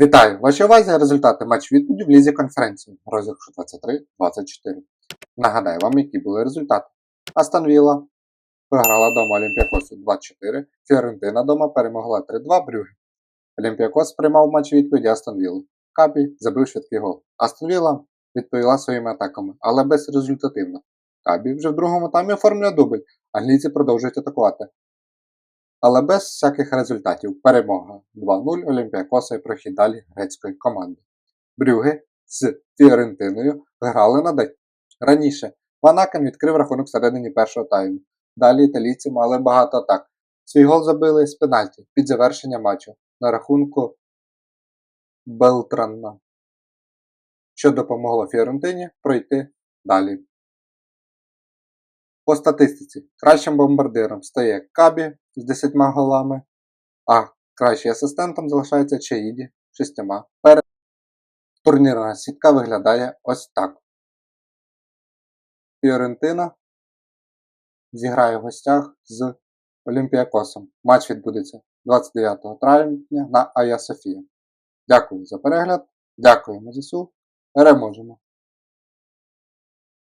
Вітаю! Вашій увазі результати матч відповіді в лізі конференції розіграшу 23-24. Нагадаю вам, які були результати. Астон Вілла програла дома Олімпіакосу 2-4. Фіорентина дома перемогла 3-2 Брюге. Олімпіакос приймав матч відповіді Астон Вілли. Капі забив швидкий гол. Астон Вілла відповіла своїми атаками, але безрезультативно. Кабі вже в другому таймі оформлює дубль. Англійці продовжують атакувати. Але без всяких результатів. Перемога 2-0 Олімпіакоса і прохід далі грецької команди. Брюги з Фіорентиною грали на день. Раніше Ванакен відкрив рахунок всередині першого тайму. Далі італійці мали багато атак. Свій гол забили з пенальті під завершення матчу на рахунку Белтрана, що допомогло Фіорентині пройти далі. По статистиці, кращим бомбардиром стає Кабі з 10 голами, а кращим асистентом залишається Чаїді з 6. Перед турнірна сітка виглядає ось так. Фіорентина зіграє в гостях з Олімпіакосом. Матч відбудеться 29 травня на Ая Софія. Дякую за перегляд. Дякуємо ЗСУ. Переможемо!